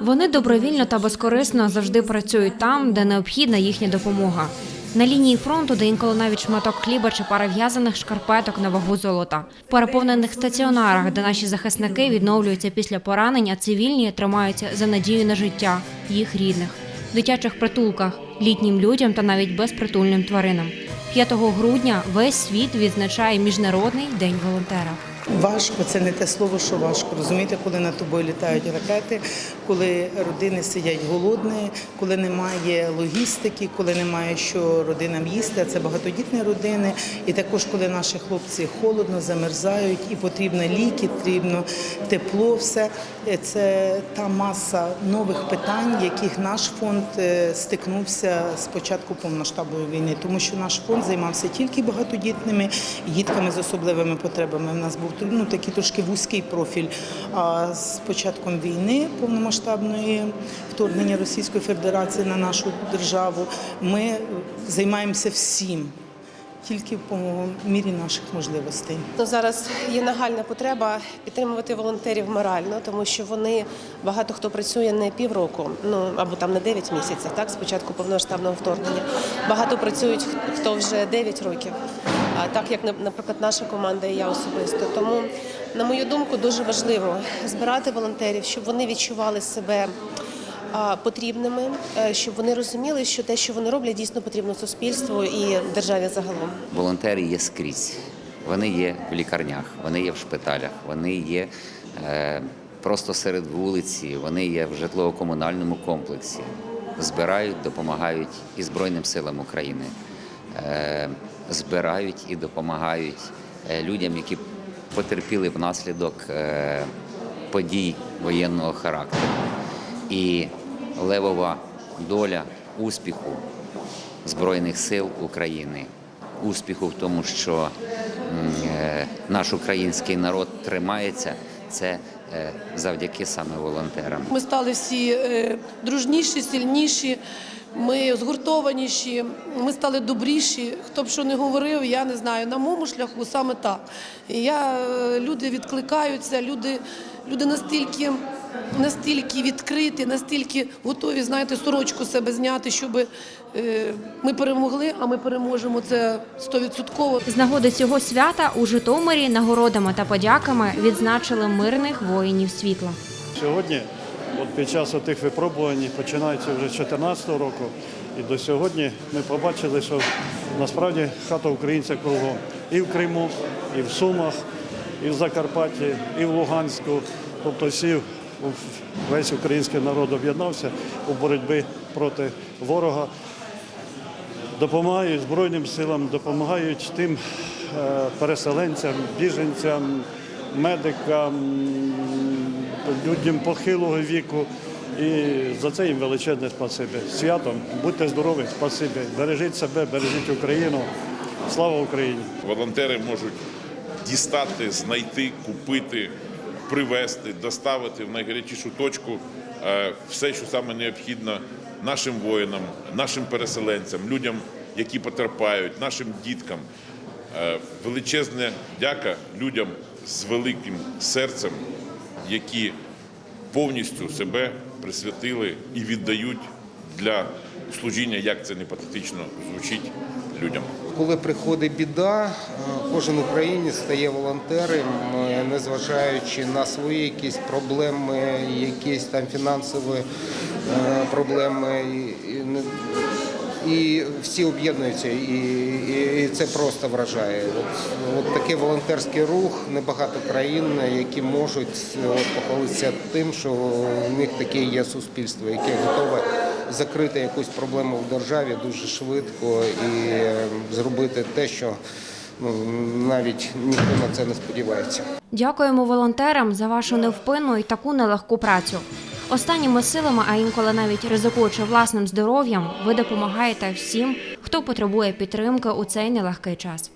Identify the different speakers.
Speaker 1: Вони добровільно та безкорисно завжди працюють там, де необхідна їхня допомога. На лінії фронту, де інколи навіть шматок хліба чи пара в'язаних шкарпеток на вагу золота. Переповнених стаціонарах, де наші захисники відновлюються після поранень, а цивільні тримаються за надію на життя їх рідних, дитячих притулках, літнім людям та навіть безпритульним тваринам. 5 грудня весь світ відзначає міжнародний день волонтера.
Speaker 2: Важко, це не те слово, що важко. Розумієте, коли над тобою літають ракети, коли родини сидять голодні, коли немає логістики, коли немає що родинам їсти, а це багатодітні родини. І також коли наші хлопці холодно, замерзають, і потрібно ліки, потрібно тепло, все це та маса нових питань, яких наш фонд е, стикнувся з початку повномасштабної війни, тому що наш фонд займався тільки багатодітними дітками з особливими потребами. У нас був ну, такий трошки вузький профіль. А з початком війни повномасштабної вторгнення Російської Федерації на нашу державу ми займаємося всім. Тільки по мірі наших можливостей.
Speaker 3: Ну, зараз є нагальна потреба підтримувати волонтерів морально, тому що вони багато хто працює не півроку, ну або там не 9 місяців, так спочатку повномасштабного вторгнення. Багато працюють хто вже 9 років. Так як наприклад наша команда і я особисто. Тому, на мою думку, дуже важливо збирати волонтерів, щоб вони відчували себе потрібними, е, щоб вони розуміли, що те, що вони роблять, дійсно потрібно суспільству і державі загалом.
Speaker 4: Волонтери є скрізь. Вони є в лікарнях, вони є в шпиталях, вони є е, просто серед вулиці, вони є в житлово-комунальному комплексі. Збирають, допомагають і Збройним силам України, е, збирають і допомагають е, людям, які потерпіли внаслідок е, подій воєнного характеру. І левова доля успіху Збройних сил України. Успіху в тому, що е, наш український народ тримається, це завдяки саме волонтерам.
Speaker 5: Ми стали всі е, дружніші, сильніші, ми згуртованіші, ми стали добріші. Хто б що не говорив, я не знаю. На моєму шляху саме так. Я, е, люди відкликаються, люди, люди настільки, настільки відкриті, настільки готові, знаєте, сорочку себе зняти, щоб е, ми перемогли, а ми переможемо. Це стовідсотково.
Speaker 1: З нагоди цього свята у Житомирі нагородами та подяками відзначили мирних воїнів світла.
Speaker 6: Сьогодні, от під час тих випробувань, починається вже з 2014 року, і до сьогодні ми побачили, що насправді хата українця кругом. І в Криму, і в Сумах, і в Закарпатті, і в Луганську. Тобто всі, весь український народ об'єднався у боротьбі проти ворога. Допомагають Збройним силам, допомагають тим е, переселенцям, біженцям, медикам, людям похилого віку. І за це їм величезне спасибі. Святом, будьте здорові, спасибі. Бережіть себе, бережіть Україну. Слава Україні!
Speaker 7: Волонтери можуть дістати, знайти, купити, привезти, доставити в найгарячішу точку е, все, що саме необхідно нашим воїнам, нашим переселенцям, людям, які потерпають, нашим діткам. Е, Величезне дяка людям з великим серцем, які повністю себе присвятили і віддають для служіння, як це не патетично звучить людям.
Speaker 8: Коли приходить біда, е, кожен українець стає волонтером, е, незважаючи на свої якісь проблеми, якісь там фінансові е, проблеми. І, всі об'єднуються, і, і, і це просто вражає. От, от такий волонтерський рух, небагато країн, які можуть от, похвалитися тим, що в них таке є суспільство, яке готове закрити якусь проблему в державі дуже швидко і е, зробити те, що ну, навіть ніхто на це не сподівається.
Speaker 1: Дякуємо волонтерам за вашу невпинну і таку нелегку працю. Останніми силами, а інколи навіть ризикуючи власним здоров'ям, ви допомагаєте всім, хто потребує підтримки у цей нелегкий час.